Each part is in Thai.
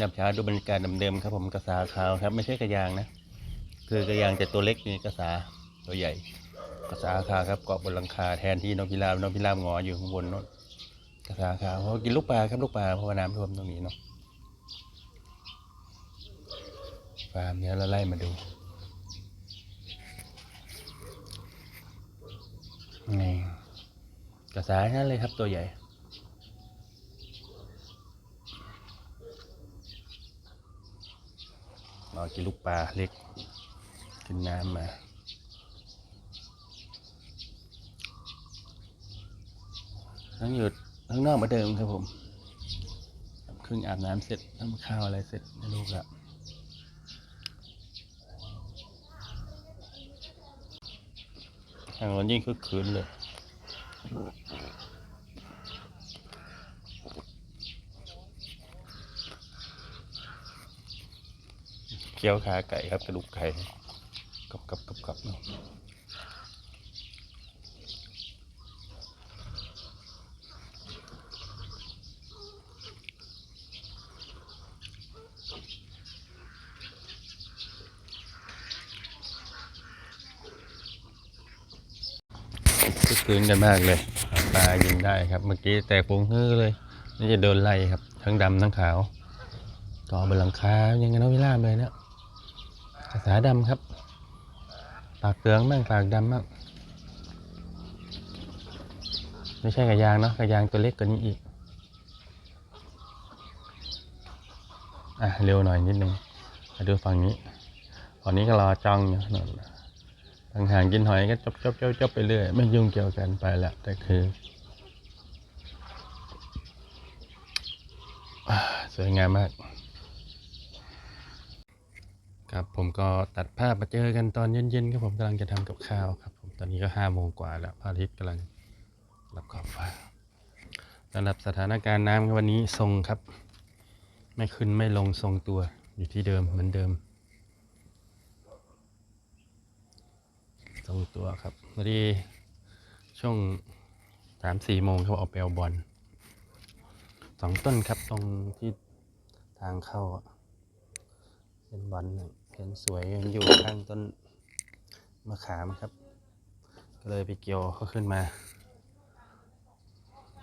ยับช้าดูบรรยากาศเดิมๆครับผมกระสาขาวครับ ไม่ใช่กระยางนะ คือกระยางจะตัวเล็กนี่กระสาตัวใหญ่กระสาขาวครับเกาะบนหลังคาแทนที่นกพิราบนกพิราบงออยู่ข้างบนโน้นกระสาขาวเพราะกินลูกปลาครับลูกปลาเพราะว่าน้ำท่วมตรงนี้เนาะฟาร์มเนี้ยเราไล่มาดูนี่กระสานั่นเลยครับตัวใหญ่ รอกินลูกปลาเล็ก กินน้ำมาทั้งหยุดทั้งนอกมาเดิมครับผมครึ่งอาบน้ำเสร็จทำข้าวอะไรเสร็จให้ลูกละทางนั้นยิ่งคึกคืนเลย คี้ยวขาไก่ครับกระดูกไก่กับกับกับกับเนาะคึกคืนกันมากเลยหาปลายิงได้ครับ เมื่อกี้แตกปุงฮื้อเลย นี่จะโดนไล่ครับ ทั้งดำทั้งขาว ต่อบนหลังคายังไงน้องวิล่าเลยเนะ ภาษาดำครับ ปากเตืองบ้างปากดำบ้างไม่ใช่กระยางเนาะกระยางตัวเล็กกว่านี้อีก อะเร็วหน่อยนิดนึงมาดูฝั่งนี้ฝั่งนี้ก็รอจ้องอยู่นั่นน่ะทางห่างกินหอยก็จบจบจบจบไปเรื่อยไม่ยุ่งเกี่ยวกันไปละแต่คือสวยงามมาก ครับผมก็ตัดภาพมาเจอกันตอนเย็นๆครับผมกำลังจะทำกับข้าวครับผมตอนนี้ก็ห้าโมงกว่าแล้วพระอาทิตย์กำลังรับขอบฟ้าสำหรับสถานการณ์น้ำวันนี้ทรงครับ ไม่ขึ้นไม่ลงทรงตัวอยู่ที่เดิมเหมือนเดิมทรงตัวครับพอดีช่วงสามสี่โมงเขาออกไปเอาบอลสองต้นครับตรงที่ทางเข้าเป็นบอลน่ะ เห็นสวยมันอยู่ข้างต้นมะขามครับ ก็เลยไปเกี่ยวเขาขึ้นมา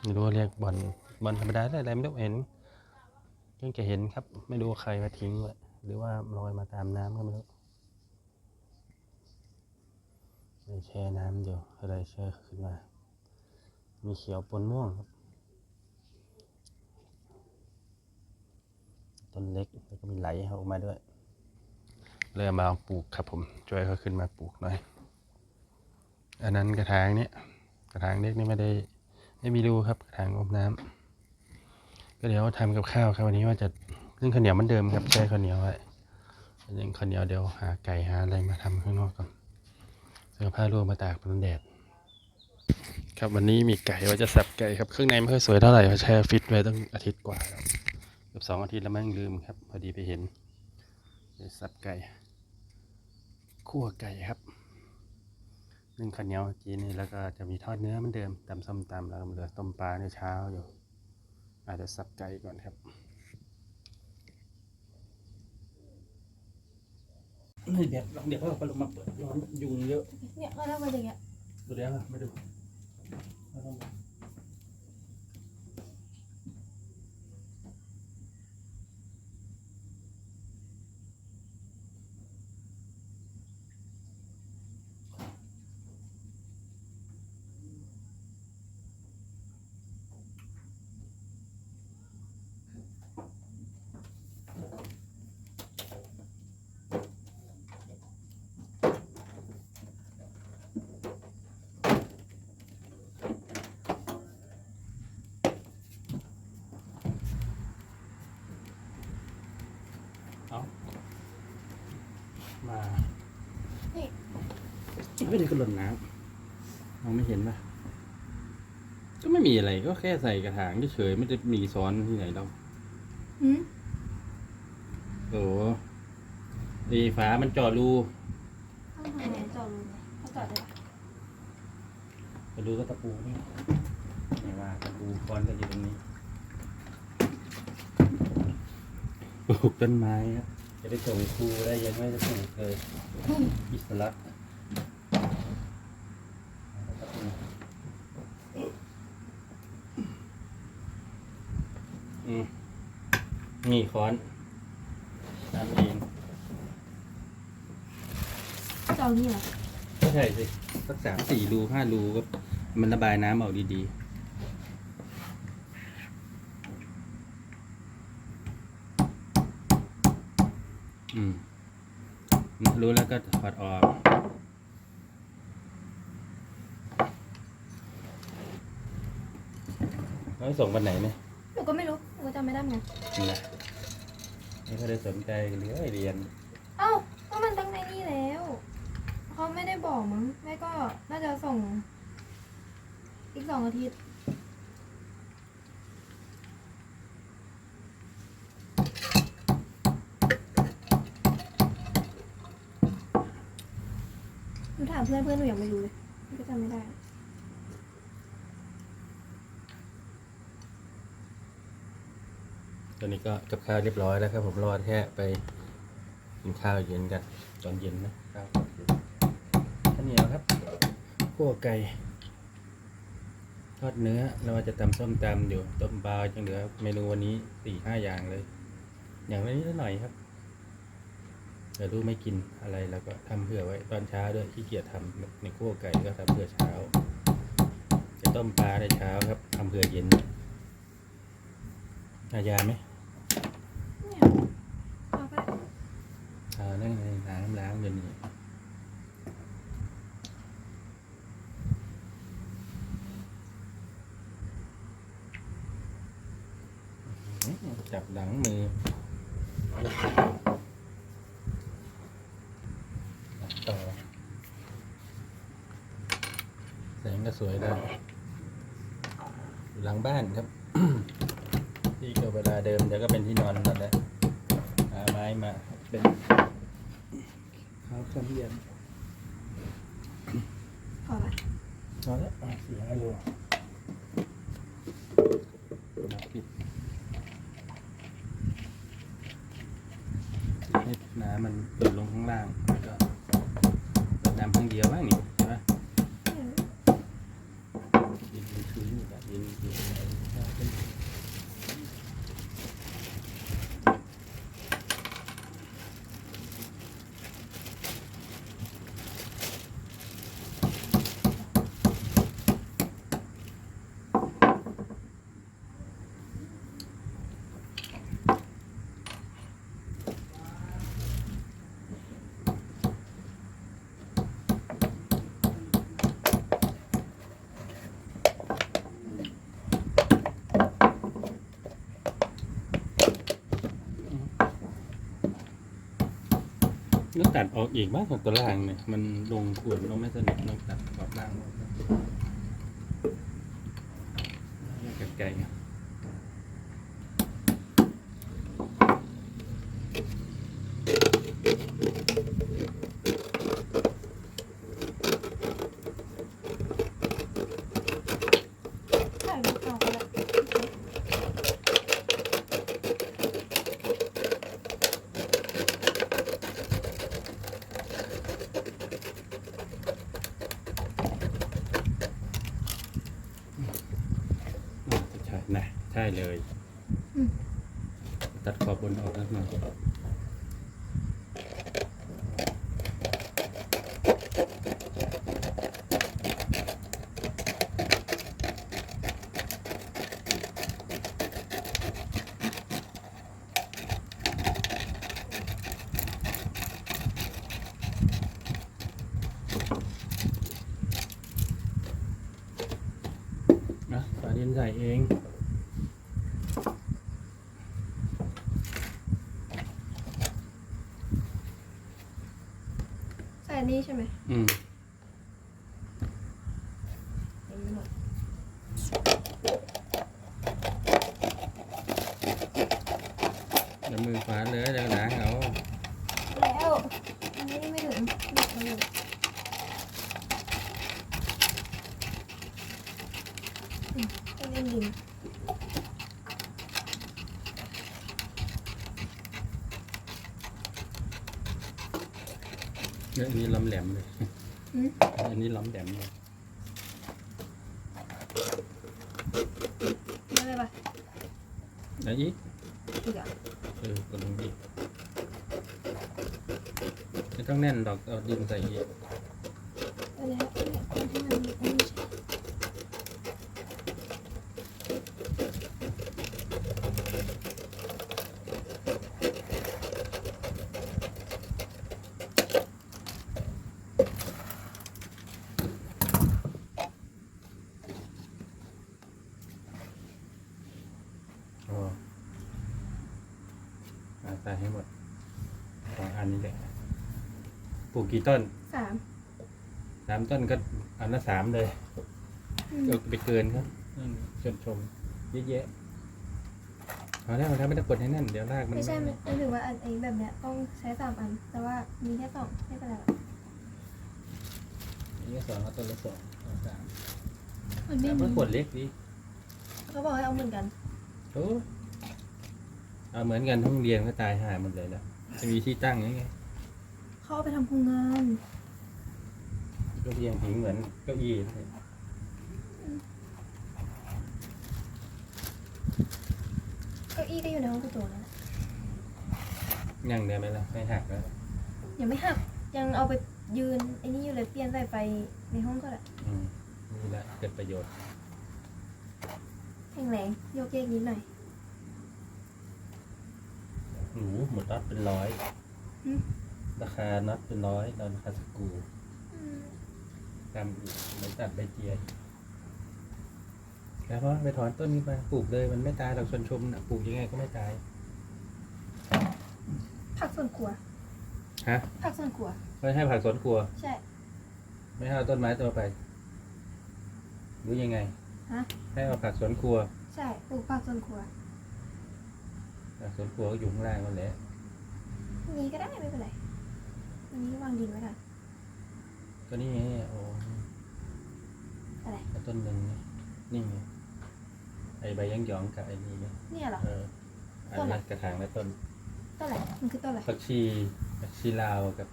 ไม่รู้เรียกบอลบอลธรรมดาได้อะไรไม่รู้เห็นเพิ่งจะเห็นครับ ไม่รู้ใครมาทิ้งไว้หรือว่าลอยมาตามน้ำก็ไม่รู้เลยแช่น้ำอยู่ก็เลยแช่ขึ้นมา มีเขียวปนม่วงครับ ต้นเล็กแล้วก็มีไหลออกมาด้วย เลยเอามาปลูกครับผมช่วยเขาขึ้นมาปลูกหน่อย อันนั้นกระถางเนี้ยกระถางเล็กนี่ไม่ได้ไม่มีรูครับกระถางอมน้ำก็เดี๋ยวทำกับข้าวครับวันนี้ว่าจะนึ่งข้าวเหนียวเหมือนเดิมครับแช่ข้าวเหนียวไว้ยังข้าวเหนียวเดี๋ยวหาไก่หาอะไรมาทำข้างนอกก่อนเสื้อผ้าร่วงมาตากบนแดดครับวันนี้มีไก่ว่าจะสับไก่ครับเครื่องในไม่ค่อยสวยเท่าไหร่เพราะแช่ฟิตไว้ตั้งอาทิตย์กว่าแล้วเกือบสองอาทิตย์แล้วมั้งลืมครับ พอดีไปเห็นสับไก่ คั่วไก่ครับนึ่งข้าวเหนียวกินนี่แล้วก็จะมีทอดเนื้อเหมือนเดิมตำส้มตำแล้วก็เหลือต้มปลาในเช้าอยู่ อาจจะสับไก่ก่อนครับ นี่เดี๋ยวเดี๋ยวเขาพัดลมมาเปิดร้อนยุงเยอะเนี่ยก็แล้วมาอย่างเงี้ยดูเดี๋ยวมาดู ไม่ได้กระหล่นน้ำมองไม่เห็นปะก็ไม่มีอะไรก็แค่ใส่กระถางเฉยๆไม่ได้มีซ้อนที่ไหนเราหืมโอ้ดีฝามันเจอรูข้างในเนี่ยจอดรูไหมเขาจอดได้ปะไปดูก็ตะปูนี่ไม่ว่าตะปูก้อนก็อยู่ตรงนี้ปลูกต้นไม้ครับจะได้ส่งครูได้ยังไม่ได้ปลูกเลยอิสระอืม นี่ค้อนทำเองจะเอานี่เหรอไม่ใช่สิสักสามสี่รูห้ารูก็มันระบายน้ำออกดีๆ อืมรู้แล้วก็ถอดออกแล้วส่งวันไหนเนี่ย หนูก็ไม่รู้ หนูก็จำไม่ได้เหมือนกันนี่นะ ไม่ค่อยได้สนใจกันเลยเรียน เอ้าก็มันตั้งในนี่แล้ว เขาไม่ได้บอกมั้งแม่ก็น่าจะส่ง อีกสองอาทิตย์ หนูถามเพื่อนเพื่อนหนูยังไม่รู้เลยหนูก็จำไม่ได้ อนนี้ก็กับข้าวเรียบร้อยแล้วครับผมรอแค่ไปกินข้าวเย็นกันตอนเย็นนะข้าวข้าวเหนียวครับขั่วไก่ทอดเนื้อเราจะตำส้มตำอยู่ต้มปลาจังเหลือเมนูวันนี้สี่ห้าอย่างเลย อย่างละนิดหน่อยครับแต่รู้ไม่กินอะไรแล้วก็ทำเผื่อไว้ตอนเช้าด้วยขี้เกียจทำในขั่วไก่ก็ทำเผื่อเช้า จะต้มปลาในเช้าครับทำเผื่อเย็นอายาไหม เนี่ยเอาไป อ่านั่นไงน้ำล้างเดี๋ยวนี้อื้อหือ จับหลังมือต่อแสงก็สวยได้อยู่หลังบ้านครับ ที่ก็เวลาเดิมเดี๋ยวก็เป็นที่นอนนั่นแหละหาไม้มาเป็นข้าวข้าวเย็นพอละนอนแล้วอะเสียงอะไรวะนับผิดให้น้ำ มันหลุดลงข้างล่างแล้วก็รดน้ำครั้งเดียวบ้างนี่มันชื้นอยู่แบบดินดิน ต้องตัดออกอีกบ้างของตัวล่างเนี่ย มันลงขวดลงไม่สนิทต้องตัดออบล่างออกนะแยกไกลๆ ใส่ลูกเอาไปละน่าจะใช่นะใช่เลย อืม ตัดขอบบนออกแล้วหน่อยนะฝาดินใส่เอง ใส่อั นี้ใช่ไหมอืม เต็มไปหมด เดี๋ยวมือขวาเลยเดี๋ยวล้างเอา แล้วอันนี้ไม่ถึงหนักมาอยู่อืมต้องเล่นดิน เนี่ยอันนี้ล้ำแหลมเลย อืม อันนี้ ล้ำแหลมเลยไม่เลยปะไหนอีกอีกอะเออกดลงอีกไม่ต้องแน่นดอกเอาดินใส่อีก เอาเลยครับเอาให้มันอันนี้ใช่ โอ้เอาใส่ให้หมดสองอันนี้แหละปลูกกี่ต้นสามสามต้นก็อันละสามเลยอืมก็ไปเกินครับนั่นชมชมเยอะแยะเอาแล้วเอาแล้วไม่ต้องกดให้แน่นเดี๋ยวรากมันไม่ใช่ไม่ถือว่าอันไอ้แบบเนี้ยต้องใช้สามอัน แต่ว่ามีแค่สองไม่เป็นไรหรอกอันนี้สองเอาต้นละสองเอาสามมันไม่แต่มีมันขวดเล็กดิเขาบอกให้เอาเหมือนกันโอ้ เอาเหมือนกันห้องเรียนก็ตายหายหมดเลยแล้วจะมีที่ตั้งยังไงเขาเอาไปทำโครงงานเก็เรียงหิงเหมือนเก้าอี้เลยเก้าอี้ก็อยู่ในห้องกระจกนั่นแหละยังเดียวไหมล่ะไม่หักแล้วยังไม่หักยังเอาไปยืนไอ้นี่อยู่เลยเปลี่ยนสายไฟในห้องก็ได้อืมนี่แหละเกิดประโยชน์แข็งแรงโยกเยกนิดหน่อย หนูหมดน็อตเป็นร้อยอืม ราคาน็อตเป็นร้อยนอนราคาสกรูอืมตามอีกมันตัดใบเจียอีกแล้วก็ไปถอนต้นนี้ไปปลูกเลยมันไม่ตายหรอกชวนชมนะปลูกยังไงก็ไม่ตาย ผักสวนครัวฮะ ผักสวนครัว ไม่ให้ผักสวนครัว ใช่ ไม่ให้เอาต้นไม้ตัวไปหรือยังไงฮะ ให้เอาผักสวนครัว ใช่ ปลูกผักสวนครัวผัก สวนครัวก็อยู่ข้างล่างนั่นแหละนี้ก็ได้ไม่เป็นไรอันนี้วางดินไว้ก่อนก็นี่ไงโอ้อะไรเอาต้นหนึ่งนี่นี่ไงไอใบยังหยองกับไอ้นี่ไงเนี่ยเหรอเอออันต้นนี้อะไรกระถางและต้นต้นอะไรมันคือต้นอะไรผักชีผักชีลาวกับ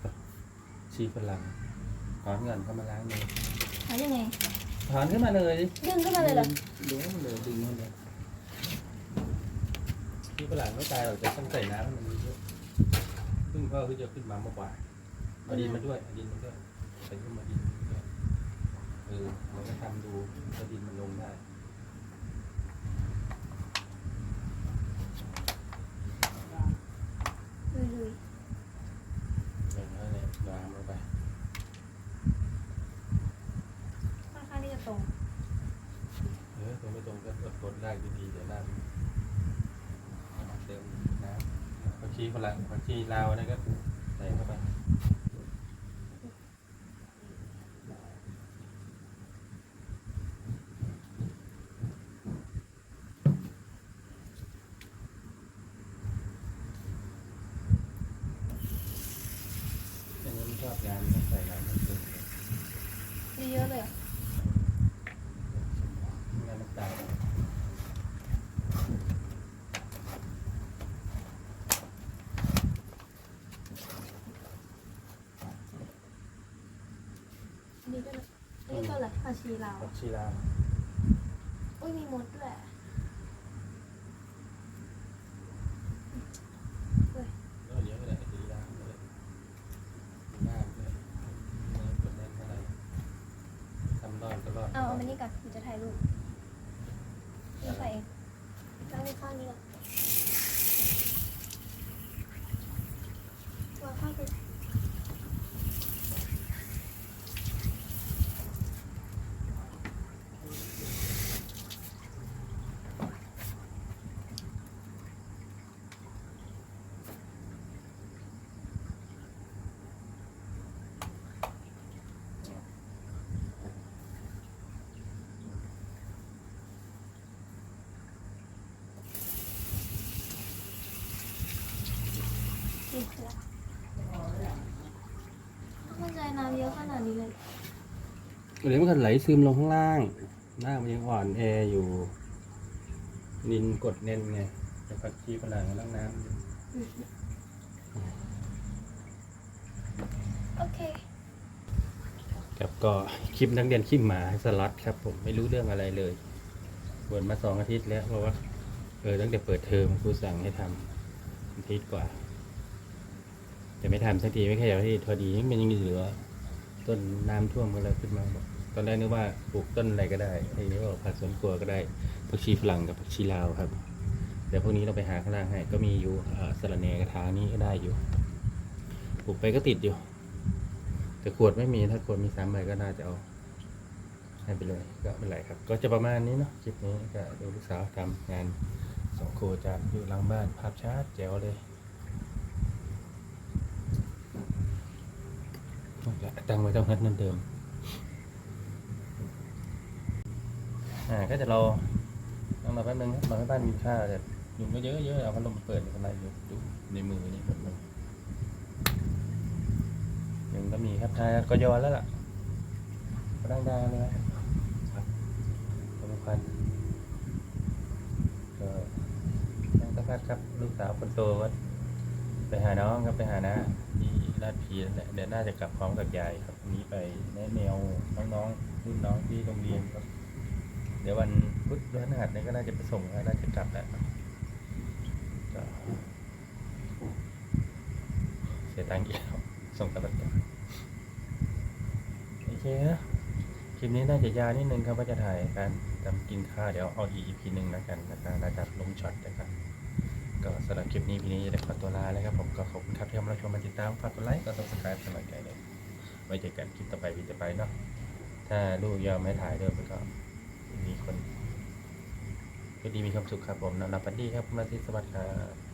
ผักชีฝรั่งถอนเงินเข้ามาล้างมือหายังไงถอนขึ้นมาเลยดึงขึ้นมาเลยเหรอดึงขึ้นมาเลยดึงขึ้นมาเลยชี ฝรั่งไม่ตายหรอกจะต้องใส่น้ำให้มันเยอะซึ่งก็คือจะขึ้นมาเมื่อวานเอาดินมาด้วยเอาดินมาด้วยใส่ขึ้นมาดินด้วยเออเราก็ทำดูถ้าดินมันลงได้ ลุยลุย อย่างนั้นเลยวางลงไป ค่อนข้างที่จะตรง เออตรงไม่ตรงก็อดทนได้ดีๆเดี๋ยวน้ำเติมน้ำผักชี ฝรั่งผักชีลาวนะครับเข้าไป อันนี้มันชอบงานต้องใส่น้ำมันเกิน เยอะๆเลยเหรองานมันตาย อั นนี้ต้นอะไรอันนี้ต้นอะไรผักชีลาวผักชีลาวอุ้ยมีมดด้วย แล้วเดี๋ยวก็ได้สีลาวเลยหน้าเลยไม่กดแน่นเท่าไหร่ทำรอดก็รอด เอาเอามานี่ก่อนผมจะถ่ายรูปนี่ใส่เองตั้งไว้ข้างนี้ก่อนวางข้างนี้ นี่คือละมันใจน้ำเยอะขนาดนี้เลย เดี๋ยวมันก็ไหลซึมลงข้างล่างหน้ามันยังอ่อนแออยู่นินกดแน่นไงแต่ผักชีฝรั่งมันต้องน้ำอยู่อืมครับก็คลิปนักเรียนขี้หมาสล็อตครับ ผมไม่รู้เรื่องอะไรเลยบ่นมาสองอาทิตย์แล้วเพราะว่าเออตั้งแต่เปิดเทอมครูสั่งให้ทำอาทิตย์กว่า แต่ไม่ทำสักทีไม่ขยับสักทีพอดีมันยังเหลือต้นน้ำท่วมก็เลยขึ้นมาบอก ตอนแรกนึกว่าปลูกต้นอะไรก็ได้ทีนี้บอกผักสวนครัวก็ได้ผักชีฝรั่งกับผักชีลาวครับเดี๋ยวพวกนี้เราไปหาข้างล่างให้ก็มีอยู่อ่อสะระแนกระถางนี้ก็ได้อยู่ปลูกไปก็ติดอยู่ แต่ขวดไม่มีถ้าขวดมีสามใบก็น่าจะเอาให้ไปเลยก็ไม่เป็นไรครับ ก็จะประมาณนี้เนาะคลิปนี้ก็ดูลูกสาวทำงานสองโคจานอยู่หลังบ้านภาพชัดแจ๋วเลยตั้งไว้ตรงนั้นเหมือนเดิม อ่าก็จะรอต้องรอแป๊บนึงครับรอให้บ้านมีค่าแต่ยุงก็เยอะเยอะเอาพัดลมเปิดทำไมอยู่ดูในมือนี่แบบนึงยุงก็มีครับทายก็ยอนแล้วล่ะก็ดังดาเลยนะครับสำคัญก็นั่งสักพักครับลูกสาวคนโตก็ไปหาน้องครับไปหาน้าที่ลาดพีนแหละเดี๋ยวน่าจะกลับพร้อมกับยายครับวันนี้ไปแนะแนวน้องๆรุ่นน้องที่โรงเรียนครับ ดี๋ยววันพุธพฤหัสเนี่ยก็น่าจะไปส่งแล้วน่าจะกลับแล้วเสียตังค์อีกแล้วส่งกลับแล้วโอเคนะคลิปนี้น่าจะยาวนิดนึงครับว่าจะถ่ายการทำกินข้าวเดี๋ยวเอาอีกพีหนึ่งแล้วกันนะครับน่าจะลงช็อตนะครับก็สำหรับคลิปนี้พี่นี้จะได้ขอตัวลาแล้วครับผมก็ขอบคุณครับที่มาชมมาติดตามฝากกดไลค์กด subscribe สมัครใจเลยไว้เจอกันคลิปต่อไปพี่จะไปเนาะถ้าลูกยอมไม่ถ่ายด้วยก็ มีคนก็ดีมีความสุขครับผมนอนหลับฝันดีครับคุณมาสิสวัสดีครับ